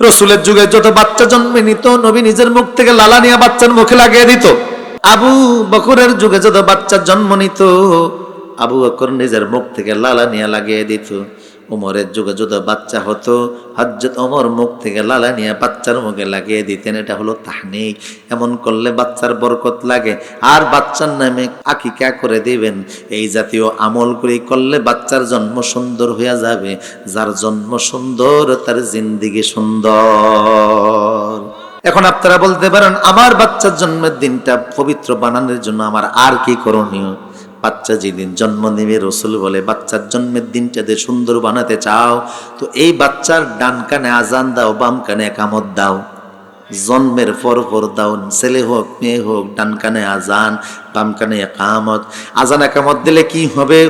রসুলের যুগে যত বাচ্চা জন্মে নিত, নবী নিজের মুখ থেকে লালা নিয়ে বাচ্চার মুখে লাগিয়ে দিত। আবু বকরের যুগে যত বাচ্চা জন্ম নিত, আবু বকর নিজের মুখ থেকে লালা নিয়ে লাগিয়ে দিত। উমরের যুগে যত বাচ্চা হতো হজরত ওমর মুখ থেকে লালা নিয়ে বাচ্চার মুখে লাগিয়ে দিতেন, এটা হলো তাহনিক। এমন করলে বাচ্চার বরকত লাগে। আর বাচ্চার নামে আকিকা করে দিবেন? এই জাতীয় আমল করে করলে বাচ্চার জন্ম সুন্দর হইয়া যাবে। যার জন্ম সুন্দর, তার জিন্দিগি সুন্দর। এখন আপনারা বলতে পারেন, আমার বাচ্চার জন্মের দিনটা পবিত্র বানানোর জন্য আমার আর কি করণীয়? বাচ্চা যেদিন জন্ম নেবে, রসুল বলে, বাচ্চার জন্মের দিনটা যে সুন্দর বানাতে চাও, তো এই বাচ্চার ডান কানে আজান দাও, বাম কানে একামত দাও। জন্মের পর পর দাও, ছেলে হোক, মেয়ে হোক, ডান কানে আজান, বাম কানে একামত। আজান একামত দিলে কি হবে?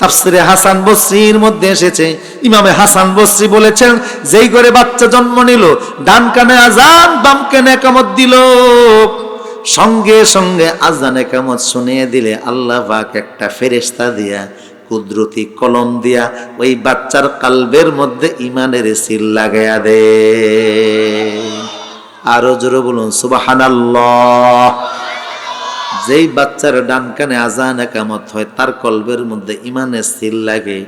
তাফসিরে হাসান বসরির মধ্যে এসেছে। ইমামে হাসান বসরি বলেছেন, যেই করে বাচ্চা জন্ম নিল, ডান কানে আজান, বাম কানে একামত দিল। সঙ্গে সঙ্গে আজান একামত শুনিয়ে দিলে আল্লাহ পাক একটা ফেরেশতা দিয়া, কুদরতি কলম দিয়া ওই বাচ্চার কালবের মধ্যে ইমানের সিল লাগাইয়া দে। আরও জোরে বলুন, সুবহানাল্লাহ। যেই বাচ্চার ডান কানে আজান একামত হয়, তার কলবের মধ্যে ইমানের সিল লাগে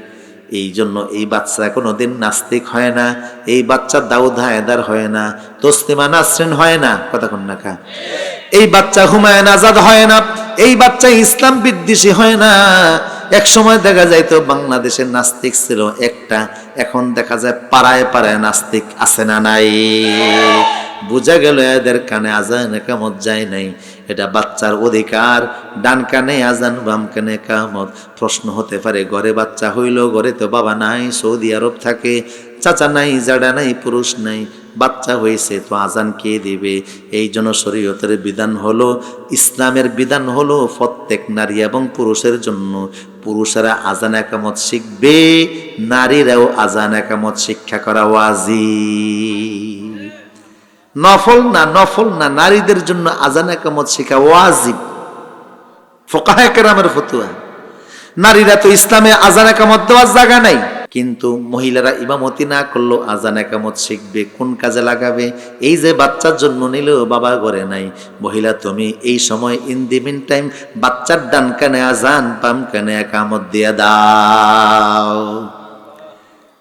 এই জন্য এই বাচ্চা কোনো দিন নাস্তিক হয় না, এই বাচ্চা দাউদ হায়দার হয় না, তসলিমা নাসরিন হয় না, কথা না খা এই বাচ্চা হুমায়ুন আজাদ হয় না, এই বাচ্চা ইসলাম বিদ্বেষী হয় না এক সময় দেখা যায় তো বাংলাদেশের নাস্তিক ছিল একটা, এখন দেখা যায় পাড়ায় পাড়ায় নাস্তিক আছে না নাই। বোঝা গেল এদের কানে আজান কামত যায় নাই। এটা বাচ্চার অধিকার। ডান কানে আজান, বাম কানে কামত। প্রশ্ন হতে পারে, ঘরে বাচ্চা হইল, ঘরে তো বাবা নাই, সৌদি আরব থাকে, চাচা নাই, জাডা নাই, পুরুষ নাই। বাচ্চা হয়েছে, তো আজান কে দিবে? এই জন্য শরীয়তের বিধান হলো, ইসলামের বিধান হলো প্রত্যেক নারী এবং পুরুষের জন্য। পুরুষেরা আজান একামত শিখবে, নারীরাও আজান একামত শিক্ষা করা ওয়াজি নফল না নফল না, নারীদের জন্য আজান একামত শেখা ওয়াজিব। ফোকাহে কেরামের ফতুয়া। নারীরা তো ইসলামে আজান একামত দেওয়ার জায়গা নাই। কিন্তু মহিলারা ইমামতি না করল আজান একামত শিখবে, কোন কাজে লাগাবে? এই যে বাচ্চার জন্ম নিলেও বাবা ঘরে নাই। মহিলা, তুমি এই সময় ইন দি মিন টাইম বাচ্চার ডান কানে আজান পাম কানে একামত দিয়ে দাও।